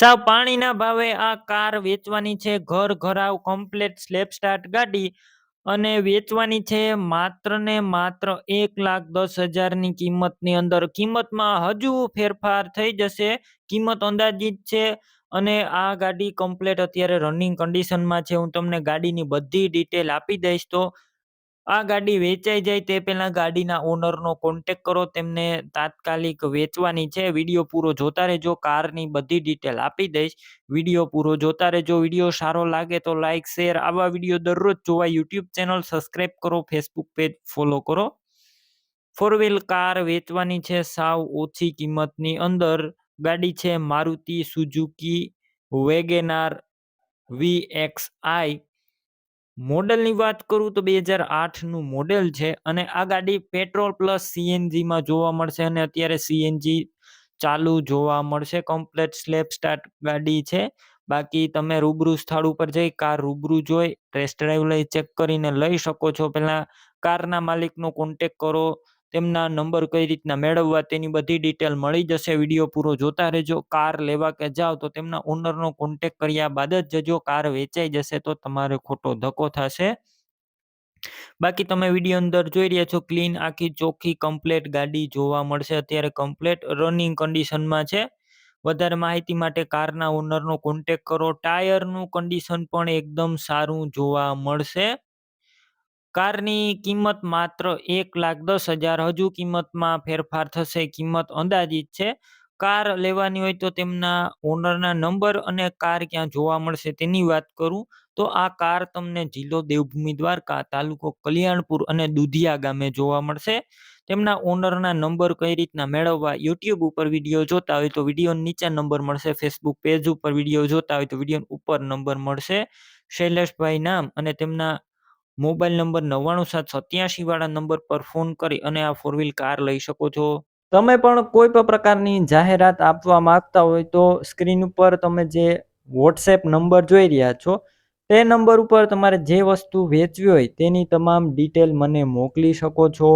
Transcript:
સાવ પાણીના ભાવે આ કાર વેચવાની છે. ઘર ઘરાવ કમ્પ્લેટ સ્લેપ સ્ટાર્ટ ગાડી અને વેચવાની છે માત્ર ને માત્ર એક લાખ દસ હજારની કિંમતની અંદર. કિંમતમાં હજુ ફેરફાર થઈ જશે. કિંમત અંદાજિત છે અને આ ગાડી કમ્પ્લેટ અત્યારે રનિંગ કન્ડિશનમાં છે. હું તમને ગાડીની બધી ડિટેલ આપી દઈશ તો આ ગાડી વેચાઈ જાય તે પહેલાં ગાડીના ઓનરનો કોન્ટેક કરો, તેમને તાત્કાલિક વેચવાની છે. વીડિયો પૂરો જોતા રહેજો, કારની બધી ડિટેલ આપી દઈશ. વીડિયો પૂરો જોતા રહેજો, વીડિયો સારો લાગે તો લાઇક શેર આવા વીડિયો દરરોજ જોવા યુટ્યુબ ચેનલ સબસ્ક્રાઈબ કરો ફેસબુક પેજ ફોલો કરો. ફોર વ્હીલ કાર વેચવાની છે, સાવ ઓછી કિંમતની અંદર. ગાડી છે, Maruti Suzuki WagonR V X I. મોડલની વાત કરું તો બે હજાર આઠનું મોડેલ છે અને આ ગાડી પેટ્રોલ પ્લસ સીએનજીમાં જોવા મળશે અને અત્યારે સીએનજી ચાલુ જોવા મળશે. કમ્પ્લેટ સ્લેપ સ્ટાર્ટ ગાડી છે. બાકી તમે રૂબરૂ સ્થળ ઉપર જઈ કાર રૂબરૂ જોઈ, ટેસ્ટ ડ્રાઈવ લઈ, ચેક કરીને લઈ શકો છો. પહેલાં કારના માલિકનો કોન્ટેક કરો તેમના નંબર કઈ રીતના મેળવવા તેની બધી ડિટેલ મળી જશે. વીડિયો પૂરો જોતા રહેજો. કાર લેવા કે જાઓ તો તેમના ઓનરનો કોન્ટેક કર્યા બાદ જ જજો કાર વેચાઈ જશે તો તમારે ખોટો ધક્કો થશે. બાકી તમે વીડિયો અંદર જોઈ રહ્યા છો ક્લીન આખી ચોખ્ખી કમ્પ્લેટ ગાડી જોવા મળશે. અત્યારે કમ્પ્લેટ રનિંગ કન્ડિશનમાં છે. વધારે માહિતી માટે કારના ઓનરનો કોન્ટેક કરો. ટાયરનું કન્ડિશન પણ એકદમ સારું જોવા મળશે. કારની કિંમત માત્ર એક લાખ દસ હજાર હજુ કિંમતમાં ફેરફાર થશે. કિંમત અંદાજિત છે. કાર લેવાની હોય તો તેમના ઓનરના નંબર અને કાર ક્યાં જોવા મળશે તેની વાત કરું. તો આ કાર તમને જિલ્લો દેવભૂમિ દ્વારકા, તાલુકો કલ્યાણપુર અને દુધિયા ગામે જોવા મળશે. તેમના ઓનરના નંબર કઈ રીતના મેળવવા યુટ્યુબ ઉપર વીડિયો જોતા હોય તો વીડિયો નીચે નંબર મળશે. ફેસબુક પેજ ઉપર વીડિયો જોતા હોય તો વીડિયો ઉપર નંબર મળશે. શૈલેષભાઈ નામ અને તેમના મોબાઈલ નંબર નવ્વાણું સાત સત્યાસી વાળા નંબર પર ફોન કરી અને આ ફોર વ્હીલ કાર લઈ શકો છો. તમે પણ કોઈ પણ પ્રકારની જાહેરાત આપવા માંગતા હોય તો સ્ક્રીન ઉપર તમે જે વોટ્સએપ નંબર જોઈ રહ્યા છો, તે નંબર ઉપર તમારે જે વસ્તુ વેચવી હોય તેની તમામ ડિટેલ મને મોકલી શકો છો.